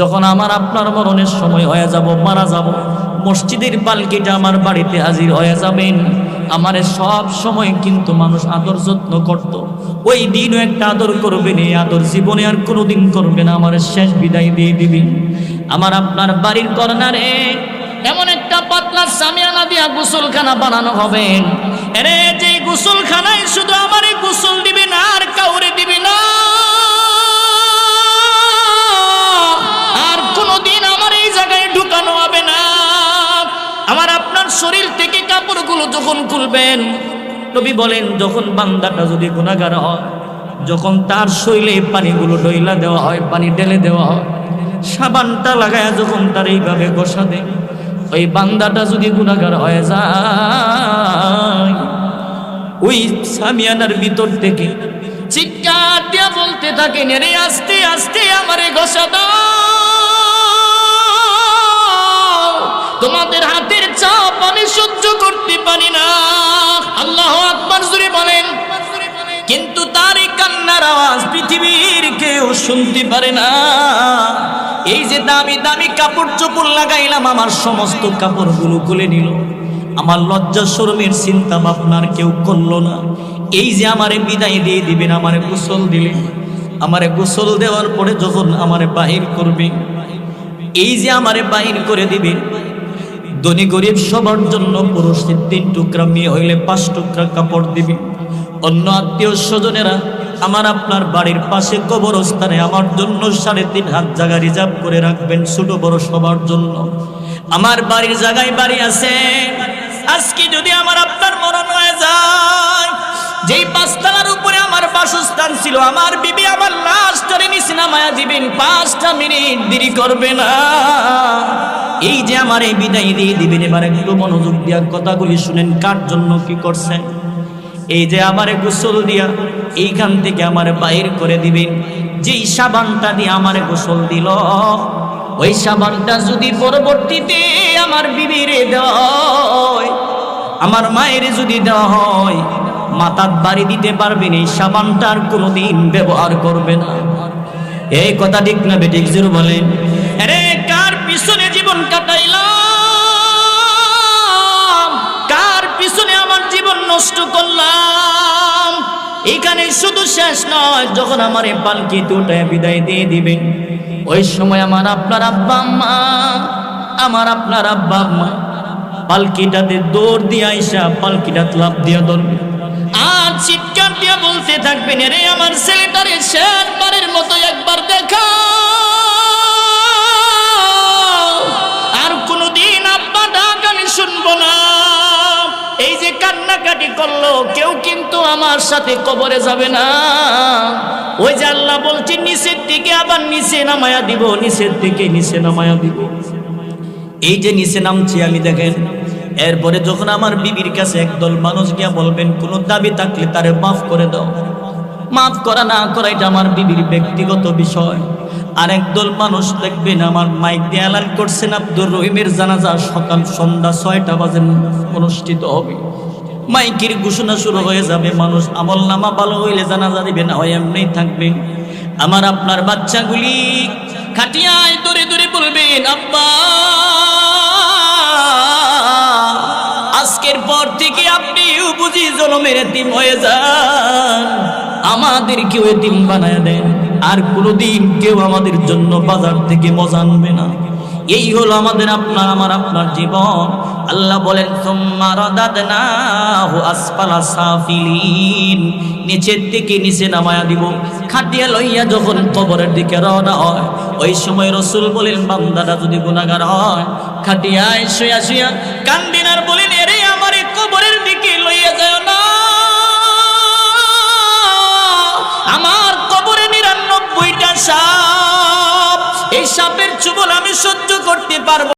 যখন আমার আপনার মরণের সময় হয়ে যাব, মারা যাব, মসজিদের পালকিটা আমার বাড়িতে হাজির হয়ে যাবেন। আমারে সব সময় কিন্তু মানুষ আদর যত্ন করত। ওই দিনও একটা আদর করবেন এই আদর জীবনে আর কোনোদিন করবে না, আমার শেষ বিদায় দিয়ে দিবেন আমার আপনার বাড়ির কর্নারে এমন একটা পাতলা সামিয়ানা দিয়া গোসলখানা বানানো হবে। এরে, যে গোসলখানায় শুধু আমারে গোসল দিবে না, আর আমার আপনার শরীর থেকে কাপড়গুলো যখন খুলবেন, নবী বলেন, যখন বান্দাটা যদি গুণাগার হয়, যখন তার শরীরে পানিগুলো ডইলা দেওয়া হয়, পানি ঢেলে দেওয়া হয়, সাবানটা লাগায় যখন তার এইভাবে গোসা দেয় ওই বান্দাটা যদি গুণাগার হয়ে যায়, ওই সামিয়ানার ভিতর থেকে চিৎকার দিয়া বলতে থাকেন রে, আস্তে আস্তে আমারে গোসা দাও। তোমাদের আওয়াজ পৃথিবীর কেউ শুনতে পারে না। এই যে দামি দামি কাপড় চোপড় লাগাইলাম, আমার সমস্ত কাপড়গুলো খুলে নিল। আমার লজ্জা শরমের চিন্তা ভাবনার কেউ করল না। এই যে আমারে বিদায় দিয়ে দিবেন, আমারে গোসল দিলে আমারে গোসল দেওয়ার পরে যখন আমারে বাহির করবে, এই যে আমারে বাহির করে দিবেন ধনী গরিব সবার জন্য পুরুষের তিন টুকরা, মেয়ে হইলে পাঁচ টুকরা কাপড় দিবে। অন্য আত্মীয় স্বজনেরা আমার আপনার বাড়ির পাশে কবরস্থানে আমার জন্য সাড়ে তিন হাত জায়গা রিজার্ভ করে রাখবেন ছোট বড় সবার জন্য। আমার বাড়ির জায়গায় বাড়ি আছে। আজকে যদি আমার আপনার মরণ হয়ে যায়, যেই পাঁচতলার উপরে আমার বাসস্থান ছিল, আমার বিবি আমার লাশটারে নিচে নামায়া দিবেন পাঁচটা মিনিট দেরি করবে না। এই যে আমার এই বিদায় দিয়ে দিবেন, এবার একটু মনোযোগ দিয়া কথাগুলি শুনেন, কার জন্য কি করছেন? এই যে আমারে গোসল দিয়া এইখান থেকে আমার বাইর করে দিবেন। যেই সাবানটা দিয়ে আমারে গোসল দিল, ওই সাবানটা যদি পরবর্তীতে আমার বিবিরে হয় আমার মায়ের যদি দেওয়া হয় মাথার বাড়ি দিতে পারবেন, এই সাবানটা আর কোনোদিন ব্যবহার করবে না। এই কথা ঠিক না, বেঠিক জোর বলেন আরে, কার পিছনে জীবন কাটাইলাম? শেষ নয়, যখন আমার পালকি দুটায় বিদায় দিয়ে দিবেন ওই সময় আমার আপনার আব্বা মা আমার আপনার আব্বা আম্মা পালকিটাতে দৌড় দিয়ে আইসা পালকিটা লাভ দিয়ে ধরবে। আর চিৎকার দিয়ে বলতে থাকবেন রে আমার ছেলেটারে শেষবারের মতো একবার দেখা করল, কেউ কিন্তু আমার সাথে কবরে যাবে না। ওই যে আল্লাহ বলছে, নিচের দিকে আবার নিচে নামায়া দিব, নিচের দিকে নিচে নামায়া দিব। এই যে নিচে নামছি আমি, দেখেন, এরপরে যখন আমার বিবির কাছে একদল মানুষ গিয়া বলবেন, কোনো দাবি থাকলে তারে মাফ করে দাও। মাফ করা না করা, এটা আমার বিবির ব্যক্তিগত বিষয়। আর একদল মানুষ দেখবেন, আমার মাইক দিয়ে এলান করছেন, আব্দুর রহিমের জানাজা সকাল সন্ধ্যা ছয়টা বাজে অনুষ্ঠিত হবে। মাইকের ঘোষণা শুরু হয়ে যাবে, মানুষ আমল নামা ভালো হইলে জানাজা দিবে না হয় এমনি থাকবে। আমার আপনার বাচ্চাগুলি খাটিয়ায় দূরে দূরে বলবেন, আব্বা, আজকের পর থেকে আপনিও বুঝি জনমের এতিম হয়ে যান। আমাদের কেউ এতিম বানায় দেন, আর কোনোদিন কেউ আমাদের জন্য বাজার থেকে মজা আনবে না। এই হলো আমাদের আপনার, আমার আপনার জীবন। আল্লাহ বলেন নিচের দিকে নিচে নামায়া দিব। খাটিয়া লইয়া যখন কবরের দিকে রওনা হয়, ওই সময় রসুল বলেন বান্দাটা যদি গুণাগার হয় খাটিয়ায় শুয়া শুয়া কান্দিনার বলেন, এরে আমার কবরের দিকে লইয়া যায় না। আমার কবরে নিরানব্বইটা সাপ, এই সাপের চুবল আমি সহ্য করতে পারব